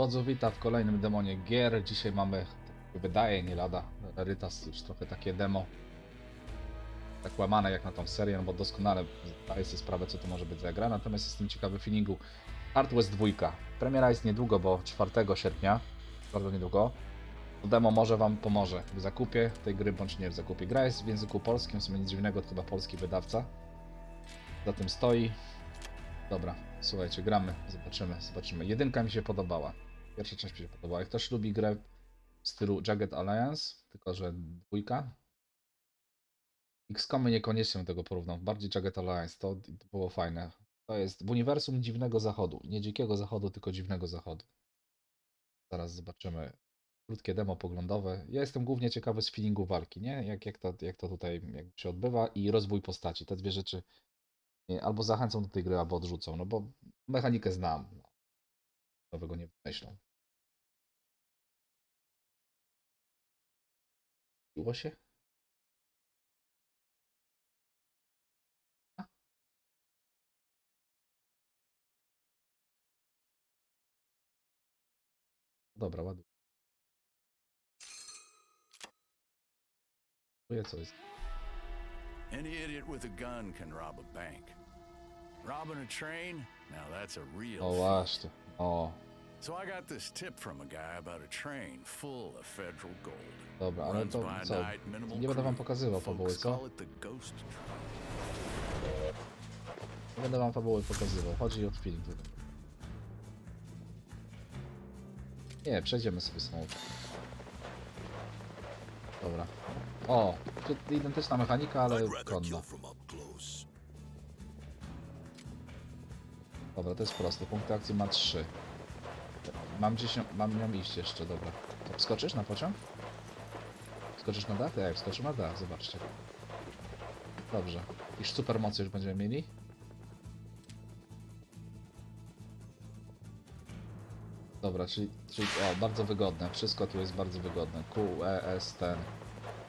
Wodzu, witam w kolejnym demonie gier. Dzisiaj mamy, tak wydaje, nie lada, Rarytas, już trochę takie demo. Tak łamane jak na tą serię, no bo doskonale zdaję sobie sprawę, co to może być za gra. Natomiast jestem ciekawy feelingu Hard West 2. Premiera jest niedługo, bo 4 sierpnia, bardzo niedługo. To demo może Wam pomoże w zakupie tej gry, bądź nie w zakupie. Gra jest w języku polskim, w sumie nic dziwnego, to chyba polski wydawca. Za tym stoi. Dobra, słuchajcie, gramy, zobaczymy, zobaczymy. Jedynka mi się podobała. Pierwsza część mi się podobała. Jak ktoś lubi grę w stylu Jagged Alliance, tylko że dwójka. XCOMy niekoniecznie tego porównam. Bardziej Jagged Alliance, to, to było fajne. To jest w uniwersum dziwnego zachodu. Nie dzikiego zachodu, tylko dziwnego zachodu. Zaraz zobaczymy. Krótkie demo poglądowe. Ja jestem głównie ciekawy z feelingu walki, nie? Jak, jak, to, jak to tutaj jakby się odbywa i rozwój postaci. Te dwie rzeczy nie, albo zachęcą do tej gry, albo odrzucą, no bo mechanikę znam. No. Nowego nie wymyślą. Miło się? Dobra, ładnie. Czuję co jest. Any idiot with a gun can rob a bank. Robbing a train? Now that's a real O feat. właśnie. O, So I got this tip from a guy about a train full of federal gold. dobra, ale Runs to by co? night, minimal Nie będę wam crew. pokazywał fabuły, Folks co? call it the ghost train. Nie będę wam fabuły pokazywał. Chodzi o feeling tutaj. Nie, przejdziemy sobie samochód. Dobra. O, to identyczna mechanika, ale I'd rather konna. kill from up close. Dobra, to jest proste. Punkty akcji ma 3. Mam 10, mam nią iść jeszcze, dobra. To wskoczysz na pociąg? Wskoczysz na dach? Tak, wskoczył na dach, zobaczcie. Dobrze. Jakieś super mocy już będziemy mieli? Dobra, czyli, czyli o, bardzo wygodne. Wszystko tu jest bardzo wygodne. Q, E, S, ten.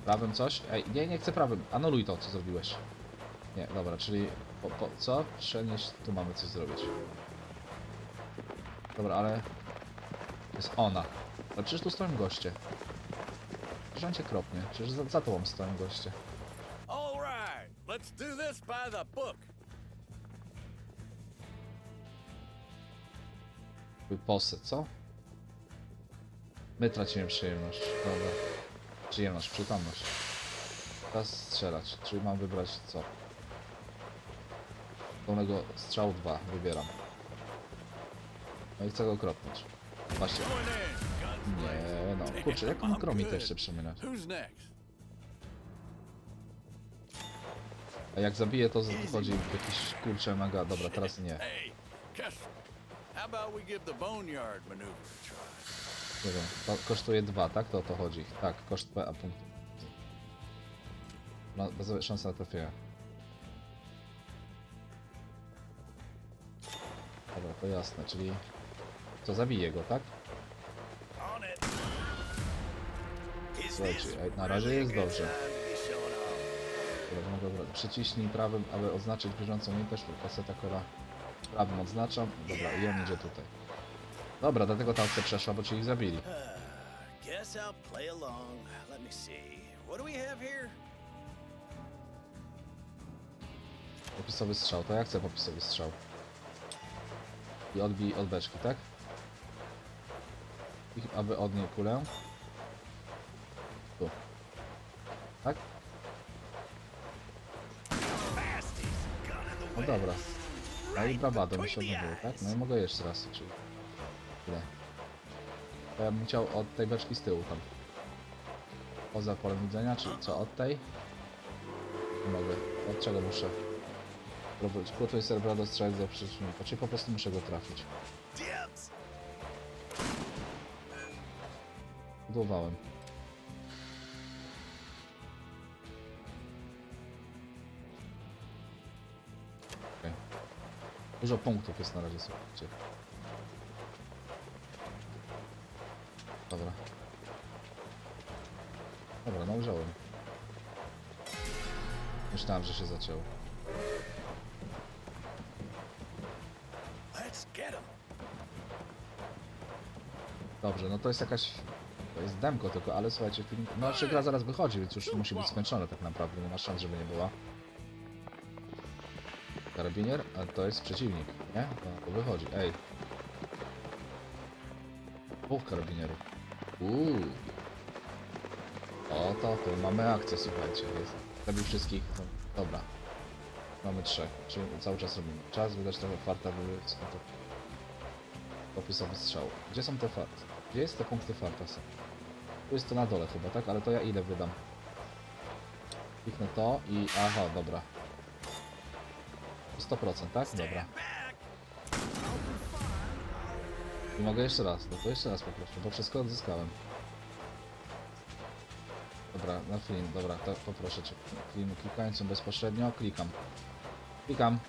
Prawym coś? Ej, nie, nie chcę prawym. Anuluj to, co zrobiłeś. Nie, dobra, czyli po, po co? Przenieść, tu mamy coś zrobić. Dobra, ale jest ona. Ale przecież tu stoją goście. Przecież cię kropnie. Przecież za, za tobą stoją goście. All right, let's do this by the book. Posyt, co? My tracimy przyjemność. Dobra. Przyjemność, przytomność. Teraz strzelać. Czyli mam wybrać co? Pełnego strzału 2 wybieram. No i chcę go kropnąć. Właśnie. Nie no. Kurczę, jak on kromi to jeszcze next? A jak zabiję to wchodzi jakiś kurczę mega. Dobra, teraz nie. Nie wiem. To kosztuje 2, tak? To o to chodzi. Tak, koszt P, a punkt. Bez szansa na trafienia. Dobra, to jasne, czyli... Co, zabiję go, tak? Słuchajcie, na razie jest dobrze. Dobra, dobra. Przyciśnij prawym, aby oznaczyć bieżącą umiejętność lub kaseta kora. Prawym odznaczam. Dobra, i on idzie tutaj. Dobra, dlatego tam chce przeszła, bo ci ich zabili. Guess I'll play along. Let me see. What do we have here? Popisowy strzał, to ja chcę popisowy strzał. I odbij od beczki, tak? Aby od niej kulę. Tu. Tak? No dobra. No i bravado mi się odnowiło, tak? No i mogę jeszcze raz, czyli... Tyle. To ja bym chciał od tej beczki z tyłu tam. Poza polem widzenia, czy co od tej? Nie mogę. Od czego muszę? Próbuj- Próbuj Cerberado strzelać za przeciwnika, czyli po prostu muszę go trafić. Budowałem. Okej. Dużo punktów jest na razie, słuchajcie. Dobra. Dobra, no ujrzałem. Myślałem, że się him. Dobrze, no to jest jakaś... To demko tylko, ale słuchajcie, film... No znaczy gra zaraz wychodzi, więc już musi być skończone tak naprawdę, nie ma szans, żeby nie była. Karabinier, a to jest przeciwnik, nie? To wychodzi, ej. Dwóch karabinierów. Uuu. O, to tu mamy akcję, słuchajcie. Jest. Zabił wszystkich. Dobra. Mamy trzech. Czyli cały czas robimy. Czas wydać trochę farta, by skończyć. Opisowy strzał. Gdzie są te farty? Gdzie jest te punkty farta? Są? Tu jest to na dole chyba, tak? Ale to ja ile wydam? Kliknę to i... Aha, dobra. 100%, tak? Dobra. I mogę jeszcze raz, no to jeszcze raz poproszę, bo wszystko odzyskałem. Dobra, na film, dobra, to poproszę cię. Film klikającym bezpośrednio, klikam. Klikam.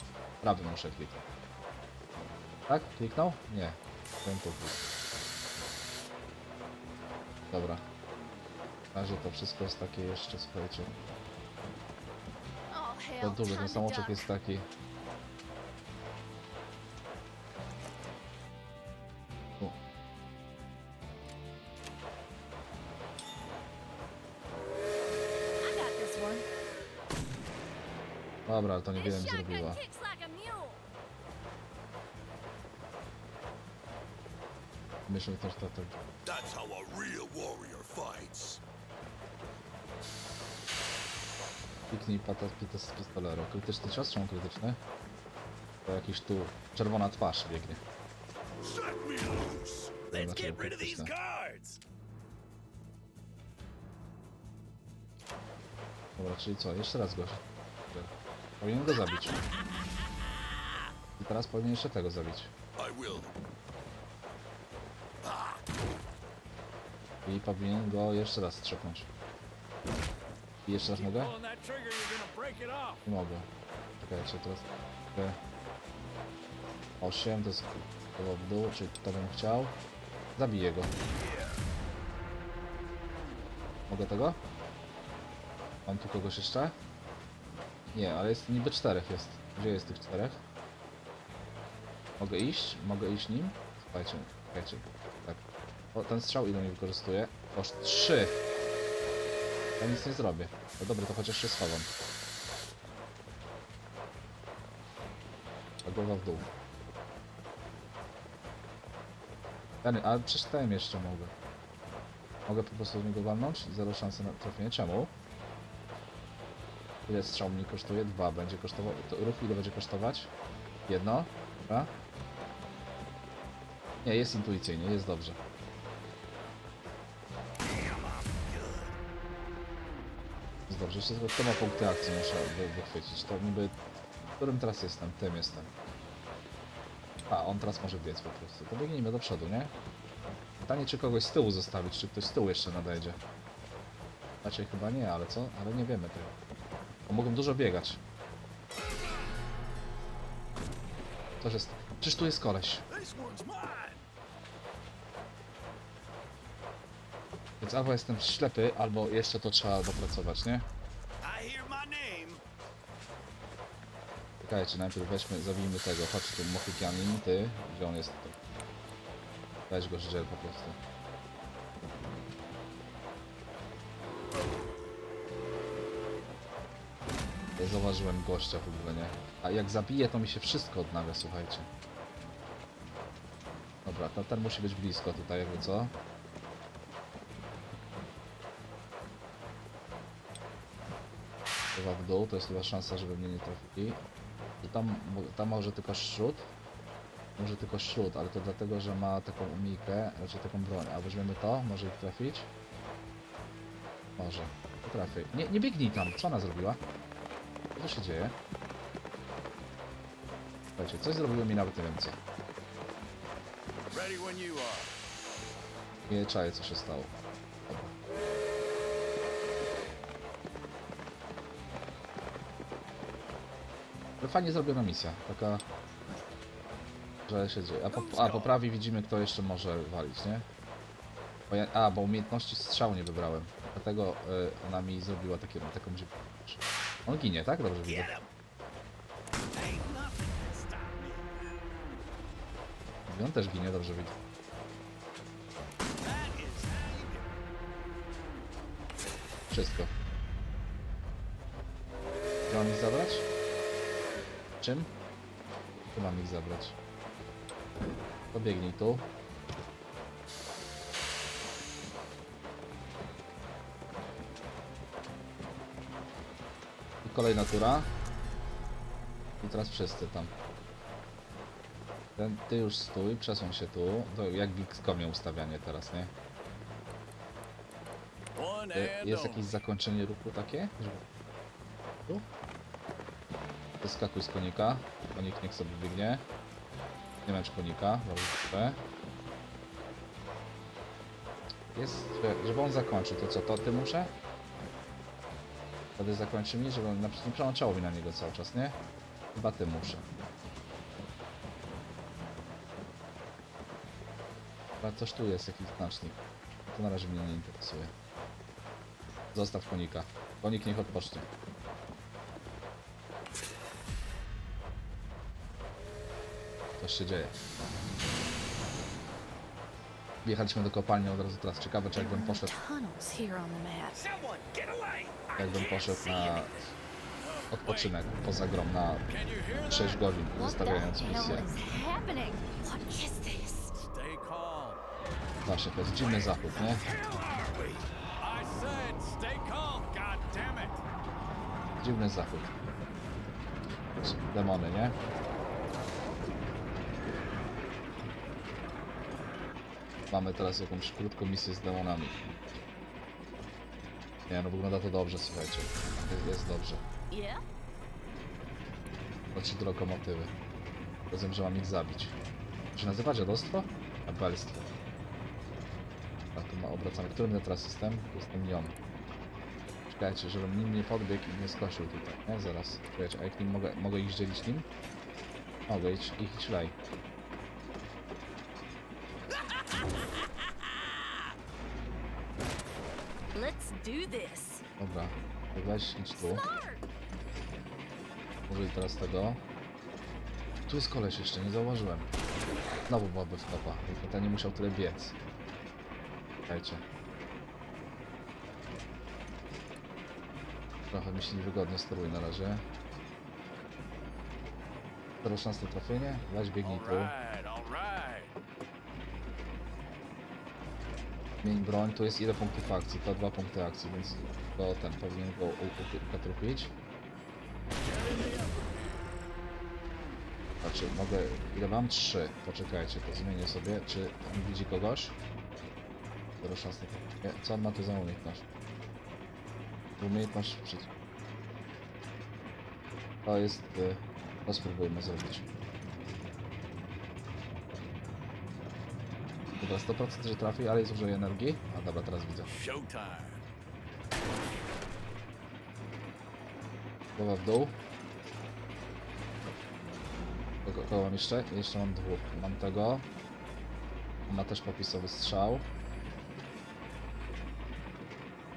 Prawy muszę kliknąć. Tak? Kliknął? Nie. Ten. Dobra. Na razie to wszystko jest takie jeszcze, słuchajcie. Ten duży, ten to samoczek jest taki. Dobra, ale to mi shotgun zrobiła. Myślę też, że to... That's how a real warrior fights. Kliknij pata z pistolero. Krytyczny cios czy on krytyczny? To jakiś tu czerwona twarz biegnie. Set me loose. Let's get rid of these krytyczne. cards. Dobra, czyli co? Jeszcze raz go. Powinien go zabić. I teraz powinien jeszcze tego zabić. I powinien go jeszcze raz strzepnąć. I jeszcze raz mogę? Nie mogę. Czekajcie, teraz... Te... 8 to jest chyba w dół, czyli to bym chciał. Zabiję go. Mogę tego? Mam tu kogoś jeszcze? Nie, ale jest niby czterech jest. Gdzie jest tych czterech? Mogę iść? Mogę iść nim? Słuchajcie, słuchajcie. Tak. O, ten strzał ile mi wykorzystuje? Oż trzy! Ja nic nie zrobię. No dobra, to chociaż się schowam. Głowa w dół. Ten, ale przeczytałem jeszcze mogę. Mogę po prostu w niego walnąć? Zero szansy na trafienie. Czemu? Ile strzał mi kosztuje? Dwa będzie kosztował. To ruch ile będzie kosztować? Jedno? Dobra. Nie, jest intuicyjnie, jest dobrze. Dobrze, jeszcze tylko kto ma punkty akcji muszę wy, wychwycić. To niby... Którym teraz jestem? Tym jestem. A, on teraz może biec po prostu. To biegnijmy do przodu, nie? Pytanie, czy kogoś z tyłu zostawić, czy ktoś z tyłu jeszcze nadejdzie. Raczej chyba nie, ale co? Ale nie wiemy tego. Bo mogą dużo biegać. To jest... Przecież tu jest koleś. Więc albo jestem ślepy, albo jeszcze to trzeba dopracować, nie? Czekajcie, najpierw weźmy, zabijmy tego. Chodź tu, Mohikianin, ty. Gdzie on jest? Tu. Weź go żel po prostu. Ja zauważyłem gościa w ogóle, nie? A jak zabiję, to mi się wszystko odnawia, słuchajcie. Dobra, to ten musi być blisko tutaj, jakby co? Chyba w dół, to jest chyba szansa, żeby mnie nie trafili. I tam, tam może tylko śród. Może tylko śród, ale to dlatego, że ma taką umiejkę, raczej taką broń. A weźmiemy to, może ich trafić? Może. Potrafię. Nie, nie biegnij tam, co ona zrobiła? Co się dzieje? Słuchajcie, coś zrobiło mi nawet nie wiem co. Nie czaję co się stało. Ale fajnie zrobiona misja, taka... Że się dzieje. A po, a po prawej widzimy, kto jeszcze może walić, nie? Bo ja, a, bo umiejętności strzału nie wybrałem. Dlatego y, ona mi zrobiła takie, taką... On ginie, tak? Dobrze widzę. I on też ginie, dobrze widzę. Wszystko. Chciała mi zabrać? Czym? Tu mam ich zabrać. Pobiegnij tu. I kolejna tura. I teraz wszyscy tam. Ten, ty już stój, przesuń się tu. To jak w XCOMie ustawianie teraz, nie? E, Jest jakieś zakończenie ruchu takie? Tu? Wyskakuj z konika. Konik niech sobie biegnie. Nie męcz konika, dobrze. Jest, że- żeby on zakończył, to co, to ty muszę? Wtedy zakończy mi, żeby on nie przełączało mi na niego cały czas, nie? Chyba ty muszę. Ale coś tu jest, jakiś znacznik. To na razie mnie nie interesuje. Zostaw konika. Konik niech odpocznie. Coś się dzieje. Wjechaliśmy do kopalni od razu teraz. Ciekawe, czy jakbym poszedł, jakbym poszedł na odpoczynek poza grom na Can you hear that? 6 godzin, zostawiając misję. Właśnie, to jest dziwny zachód, nie? Dziwny zachód. Demony, nie? Mamy teraz jakąś krótką misję z demonami. Nie no, wygląda to dobrze, słuchajcie. Jest, jest dobrze. Leci do lokomotywy. Rozumiem, że mam ich zabić. Się nazywa dziadostwo? Abelstwo. A tu ma obracamy. Którym ja teraz jestem? Jestem nią. Czekajcie, żebym nim nie podbiegł i nie skosił tutaj. Nie, zaraz. Czekajcie, a jak nim mogę, mogę ich dzielić nim? Mogę ich, ich ślej. Dobra. Weź, idź tu. Użyj teraz tego. Tu jest koleś jeszcze, nie zauważyłem. Znowu byłaby wtopa. Tylko ten nie musiał tyle biec. Czekajcie. Trochę mi się niewygodnie steruje na razie. 0,16 trafienie? Weź biegnij tu. Mień broń, tu jest ile punktów akcji? To dwa punkty akcji, więc to ten powinien go ukatrupić. Znaczy, mogę... Ile mam? Trzy. Poczekajcie, to zmienię sobie. Czy on widzi kogoś? 0,16. Nie, Co on ma tu za umiejętność? Umiejętność przeciw... To jest... y, To spróbujmy zrobić. Dobra, 100% że trafi, ale jest użyje energii. A dobra, teraz widzę. Głowa w dół. Kogo, kogo mam jeszcze? Jeszcze mam dwóch. Mam tego. Ma też popisowy strzał.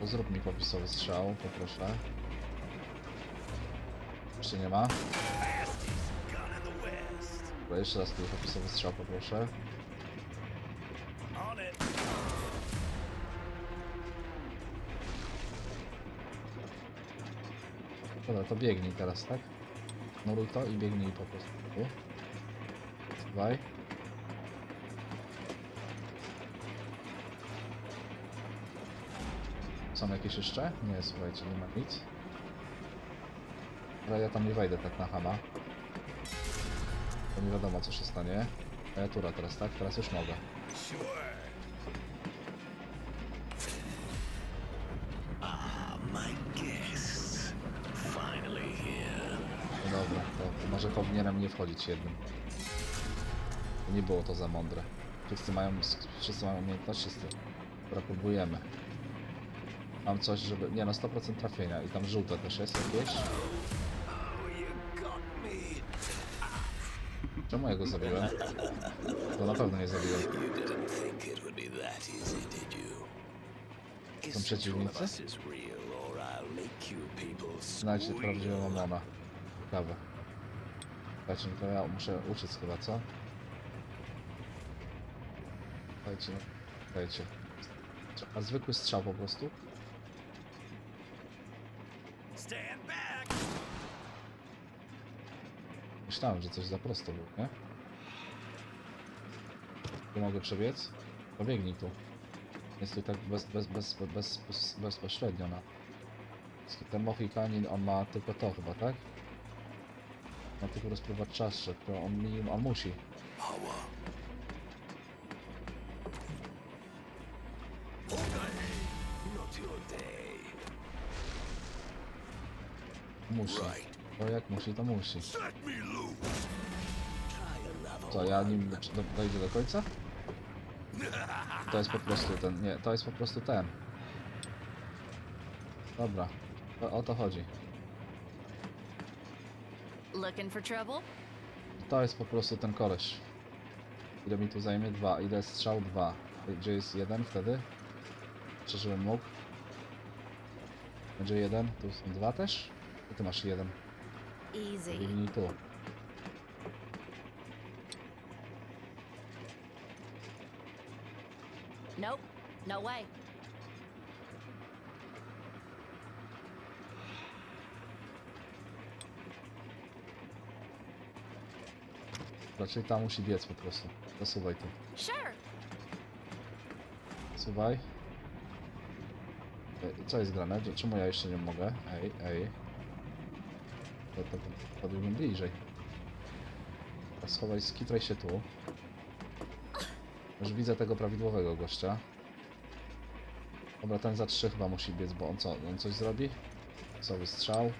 Zrób mi popisowy strzał, poproszę. Jeszcze nie ma. Dobra, jeszcze raz tu popisowy strzał, poproszę. To biegnij teraz, tak? Nuluj to i biegnij po prostu. Tu. Dawaj. Są jakieś jeszcze? Nie, słuchajcie, nie ma nic. Dobra, ja tam nie wejdę tak na hama. To nie wiadomo co się stanie. A ja tura teraz, tak? Teraz już mogę. Może powinienem nie wchodzić jednym. Nie było to za mądre. Wszyscy mają, wszyscy mają umiejętność, wszyscy. Próbujemy. Mam coś, żeby... Nie no, 100% trafienia i tam żółte też jest jakieś. Czemu ja go zabiłem? To na pewno nie zabiłem. Są przeciwnicy? Znajdźcie prawdziwą squeal. mamona. Ciekawe. No to ja muszę uczyć chyba, co? No. Słuchajcie. A zwykły strzał po prostu? Myślałem, że coś za prosto było, nie? Tu mogę przebiec? Pobiegnij tu. Jest tu tak bez, bez, bez, bez, bez, bezpośrednio na... Ten Mohikanin, on ma tylko to chyba, tak? Ma tylko rozpływać czaszcze, to on minimum, on musi. Power. Not your day. Musi. To jak musi, to musi. Co, ja nim do- do- dojdę do końca? To jest po prostu ten, nie, to jest po prostu ten. Dobra, to, o to chodzi. Looking for trouble? To jest po prostu ten koleś. Ile mi tu zajmie? Dwa. Ile strzał? Dwa. Gdzie jest jeden wtedy? Czy żebym mógł? Będzie jeden? Tu są dwa też? I ty masz jeden. Easy. Biegnij tu. Nope. No way. Raczej ta musi biec po prostu. Zasuwaj tu. Sure. Suwaj. Ej, Co jest grane? Cze- Czemu ja jeszcze nie mogę? Ej, ej. To, to, to podbiegłem bliżej. Teraz Schowaj, skitraj się tu. Już widzę tego prawidłowego gościa. Dobra, ten za trzy chyba musi biec, bo on co? On coś zrobi? Co strzał?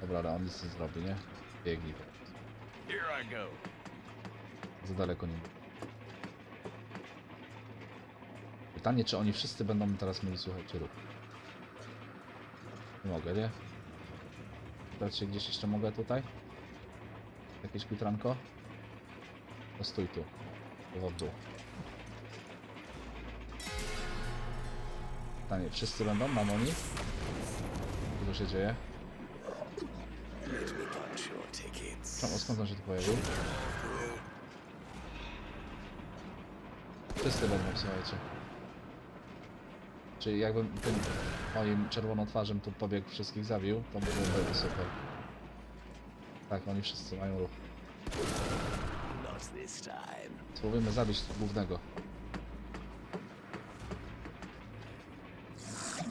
Dobra, ale on nic nie zrobi, nie? Biegnij. Za daleko nie. Pytanie, czy oni wszyscy będą teraz mieli, słuchajcie, ruch. Nie mogę, nie? Patrzcie, gdzieś jeszcze mogę tutaj? Jakieś pitranko? To stój tu. Chyba w dół. Pytanie, wszyscy będą na moni? Co się dzieje? Let me punch your tickets. Czemu, skąd on się tu pojawił? Wszyscy będą, słuchajcie. Czyli jakbym tym moim czerwonotwarzem tu pobiegł wszystkich zabił, to by byłoby super. Tak, oni wszyscy mają ruch. Spróbujmy zabić głównego.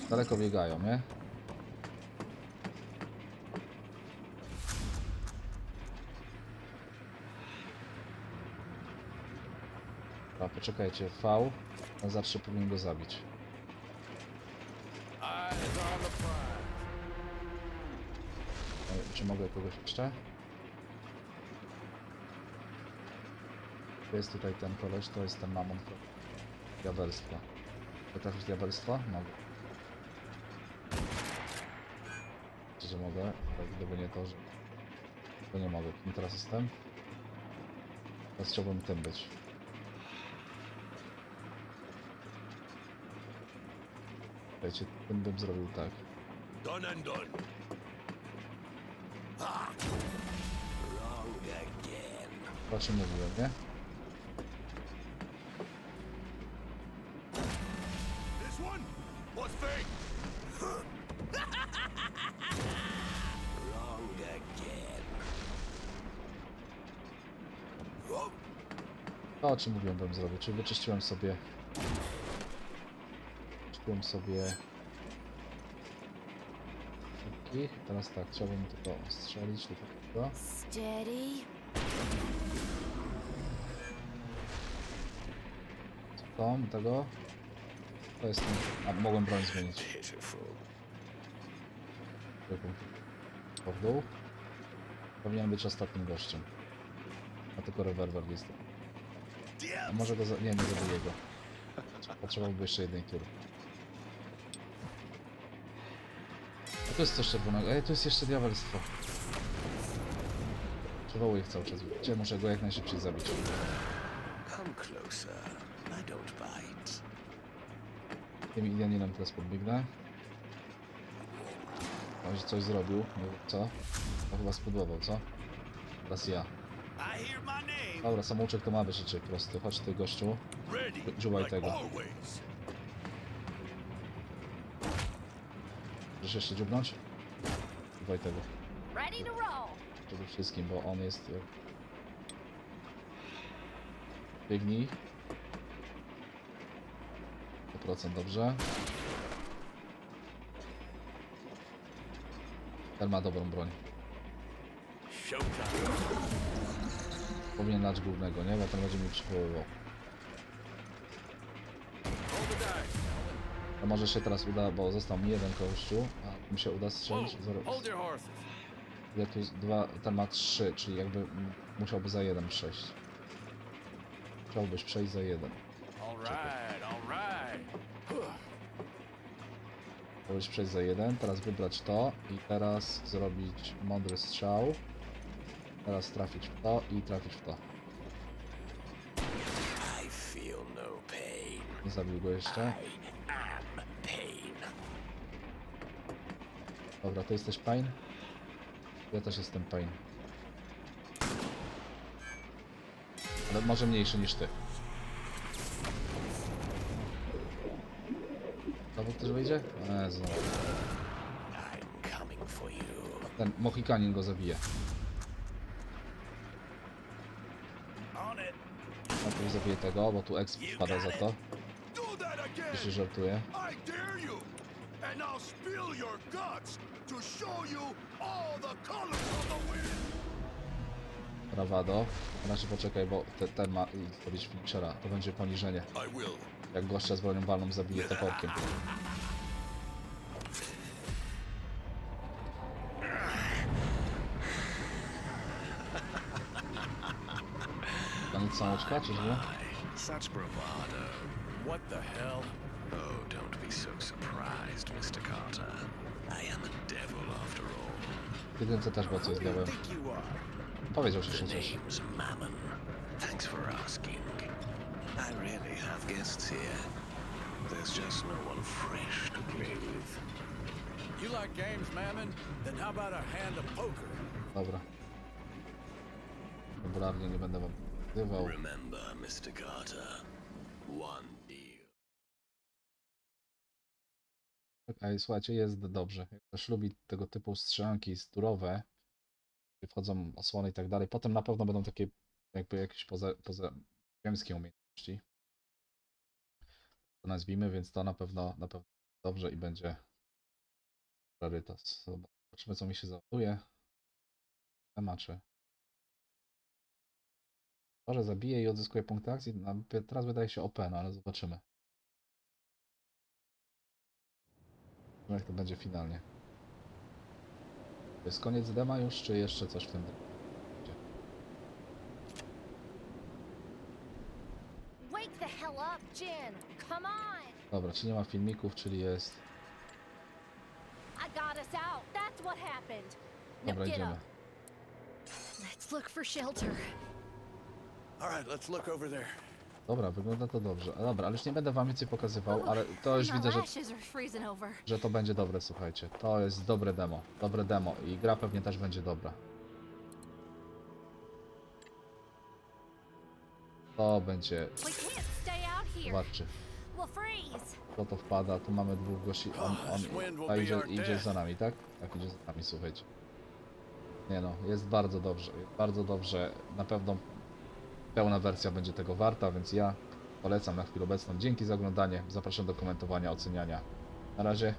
Daleko biegają, nie? A poczekajcie, V. Zawsze powinien go zabić. Czy mogę kogoś jeszcze? Jest tutaj ten koleś, to jest ten mamon diabelstwa. Potrafisz diabelstwa? Mogę. Czy że mogę? Ale gdyby nie to, że... To nie mogę. Kim teraz jestem? Teraz chciałbym tym być. Tym bym zrobił tak. Done and done. Wrong again. O czym mówiłem, nie? This one? What thing? Wrong again. To o czym mówiłem bym zrobił, czyli wyczyściłem sobie... Wyczyściłem sobie... Wszystkich. Teraz tak, chciałbym tylko strzelić do tego. Steady. To, do tego. To jest ten... A, mogłem broń zmienić. W dół. Powinien być ostatnim gościem. A tylko rewolwer jest. A może go za... Nie, nie zabiję go. Potrzebowałby jeszcze jednej tury. A tu jest coś czerwonego. Ej, tu jest jeszcze diabelstwo. Przywołuję ich cały czas. Gdzie muszę go jak najszybciej zabić. Come closer. I don't bite. Tym Indianinem teraz podbiegnę. On już coś zrobił. Nie wiem co. To chyba spudłował, co? Teraz ja. Dobra, samouczek to ma być rzeczy prosty. Chodź ty gościu. Dziubaj tego. Chcesz jeszcze dziubnąć? Dawaj tego. Przede wszystkim, bo on jest... e, Biegnij. 100% dobrze. Ten ma dobrą broń. Powinien dać głównego, nie? Bo ten będzie mi przywoływał. A może się teraz uda, bo został mi jeden kościół, a mi się uda strzelić. Horses. ja tu dwa, ten ma trzy, czyli jakby musiałby za jeden przejść. Musiałbyś przejść za jeden. Musiałbyś przejść za jeden, teraz wybrać to i teraz zrobić mądry strzał. Teraz trafić w to i trafić w to. No. Nie zabił go jeszcze. I am pain. Dobra, to jesteś pain? Ja też jestem pain. Ale może mniejszy niż ty. Znowu ktoś wyjdzie? Eee, znowu. Ten Mohikanin go zabije. Najpierw zabije tego, bo tu exp wpada za to. Jeszcze żartuje. I dare you. And I'll spill your guts show you all the colors of the wind. Brawado. Znaczy poczekaj, bo te, ten ma zrobić finishera. To będzie poniżenie. I will. Jak gościa z bronią balną zabije toporkiem. Koniec samouczka, czy źle? Such bravado. What the hell? Oh, don't be so surprised, Mr. Carter. I am a devil after all. W jedynce też było coś z you are? Powiedział The przecież. name's Mammon. Thanks for asking. I really have guests here. There's just no one fresh to play with. You like games, Mammon? Then how about a hand of poker? Dobra. Popularnie nie będę wam. Remember, Mr. Carter, one Słuchajcie, jest dobrze. Jak ktoś lubi tego typu strzelanki turowe, gdzie wchodzą osłony i tak dalej, potem na pewno będą takie jakby jakieś poza, poza ziemskie umiejętności. To nazwijmy, więc to na pewno na pewno dobrze i będzie rarytas. Zobaczymy co mi się załaduje. Temaczy. To, że zabije i odzyskuje punkty akcji, na- teraz wydaje się OP, no ale zobaczymy. No jak to będzie finalnie. To jest koniec dema już, czy jeszcze coś w tym demie? Wake the hell up, Jen. Come on. Dobra, czy nie ma filmików, czyli jest... Dobra, idziemy. Let's look for shelter. All right, let's look over there. Dobra, wygląda to dobrze. A Dobra, ale już nie będę wam więcej pokazywał, ale to już widzę, że, że to będzie dobre, słuchajcie. To jest dobre demo. Dobre demo i gra pewnie też będzie dobra. To będzie... Freeze. kto to wpada. Tu mamy dwóch gości. On, on, a idzie, idzie za nami, tak? Tak, idzie za nami, słuchajcie. Nie no, jest bardzo dobrze. Jest bardzo dobrze. Na pewno pełna wersja będzie tego warta, więc ja polecam na chwilę obecną. Dzięki za oglądanie. Zapraszam do komentowania, oceniania. Na razie.